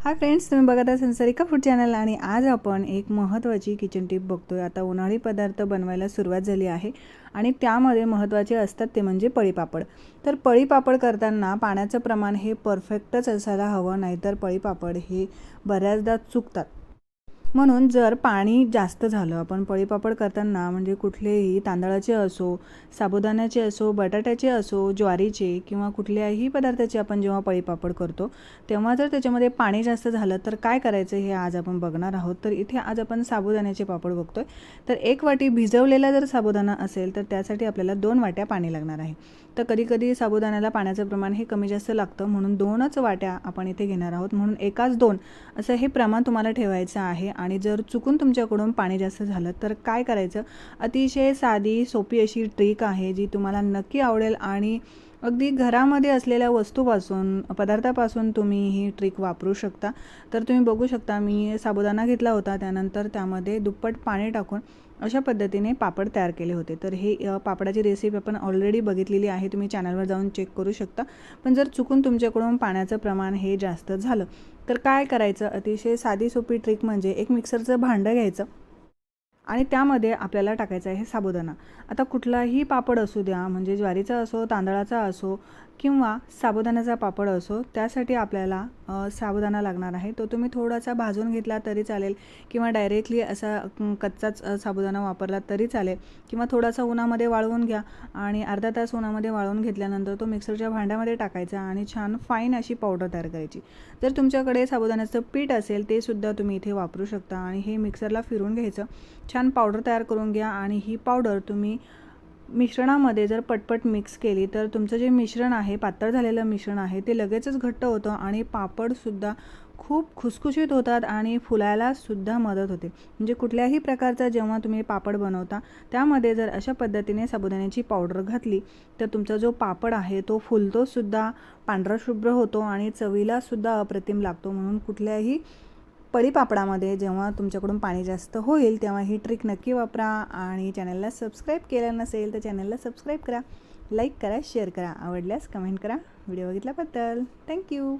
Hi friends तुम्ही बघत आहात संसारिका फूड चॅनल आणि आज आपण एक महत्त्वाची किचन टिप बघतोय. आता उन्हाळी पदार्थ बनवायला सुरुवात झाली आहे आणि त्यामध्ये महत्त्वाचे असतात ते म्हणजे पळीपापड. तर पळीपापड करताना पाण्याचं प्रमाण हे परफेक्टच असायला हवं नाहीतर पळीपापड हे बऱ्याचदा चुकतात. म्हणून जर पाणी जास्त झालं आपण पळीपापड करताना म्हणजे कुठलेही तांदळाचे असो साबुदाण्याचे असो बटाट्याचे असो ज्वारीचे किंवा कुठल्याही पदार्थाचे आपण जेव्हा पळीपापड करतो तेव्हा जर त्याच्यामध्ये पाणी जास्त झालं तर काय करायचं हे आज आपण बघणार आहोत. तर इथे आज आपण साबुदाण्याचे पापड बघतोय. तर एक वाटी भिजवलेला जर साबुदाणा असेल तर त्यासाठी आपल्याला दोन वाट्या पाणी लागणार आहे. तर कधीकधी साबुदाण्याला पाण्याचं प्रमाण हे कमी जास्त लागतं म्हणून दोनच वाट्या आपण इथे घेणार आहोत. म्हणून एकाच दोन असं हे प्रमाण तुम्हाला ठेवायचं आहे. आणि जर चुकून तुमच्याकडून पाणी जास्त झालं तर काय करायचं? अतिशय साधी सोपी अशी ट्रिक आहे जी तुम्हाला नक्की आवडेल आणि अगदी घरामध्ये असलेल्या वस्तूपासून पदार्थापासून तुम्ही ही ट्रिक वापरू शकता. तर तुम्ही बघू शकता मी साबुदाणा घेतला होता त्यानंतर त्यामध्ये दुप्पट पाणी टाकून अशा पद्धतीने पापड तयार केले होते. तर हे पापडाची रेसिपी आपण ऑलरेडी बघितलेली आहे तुम्ही चॅनलवर जाऊन चेक करू शकता. पण जर चुकून तुमच्याकडून पाण्याचं प्रमाण हे जास्त झालं तर काय करायचं? अतिशय साधी सोपी ट्रिक म्हणजे एक मिक्सरचं भांडं घ्यायचं. आणि त्यामध्ये आपल्याला टाकायचं आहे साबुदाणा. आता कुठलाही पापड असू द्या म्हणजे ज्वारीचा असो तांदळाचा असो किंवा साबुदाण्याचा पापड असो त्यासाठी आपल्याला साबुदाणा लागणार आहे. तो तुम्ही थोडासा भाजून घेतला तरी चालेल किंवा डायरेक्टली असा कच्चाच साबुदाणा वापरला तरी चालेल किंवा थोडासा उन्हामध्ये वाळवून घ्या आणि अर्धा तास उन्हामध्ये वाळवून घेतल्यानंतर तो मिक्सरच्या भांड्यामध्ये टाकायचा आणि छान फाईन अशी पावडर तयार करायची. जर तुमच्याकडे साबुदाण्याचं पीठ असेल ते सुद्धा तुम्ही इथे वापरू शकता आणि हे मिक्सरला फिरून घ्यायचं. छान पावडर तयार करून घ्या आणि ही पावडर तुम्ही मिश्रणामध्ये जर पटपट मिक्स केली तर तुमचं जे मिश्रण आहे पातळ झालेलं मिश्रण आहे ते लगेचच घट्ट होतं आणि पापडसुद्धा खूप खुसखुशीत होतात आणि फुलायला सुद्धा मदत होते. म्हणजे कुठल्याही प्रकारचा जेव्हा तुम्ही पापड बनवता त्यामध्ये जर अशा पद्धतीने साबुदाण्याची पावडर घातली तर तुमचा जो पापड आहे तो फुलतोसुद्धा पांढराशुभ्र पांढरा शुभ्र होतो आणि चवीला सुद्धा अप्रतिम लागतो. म्हणून कुठल्याही पळीपापडामध्ये जेव्हा तुमच्याकडून पाणी जास्त होईल तेव्हा ही ट्रिक नक्की वापरा आणि चॅनलला सबस्क्राईब केलं नसेल तर चॅनलला सबस्क्राईब करा. लाईक करा शेअर करा आवडल्यास कमेंट करा. व्हिडिओ बघितल्याबद्दल. थँक्यू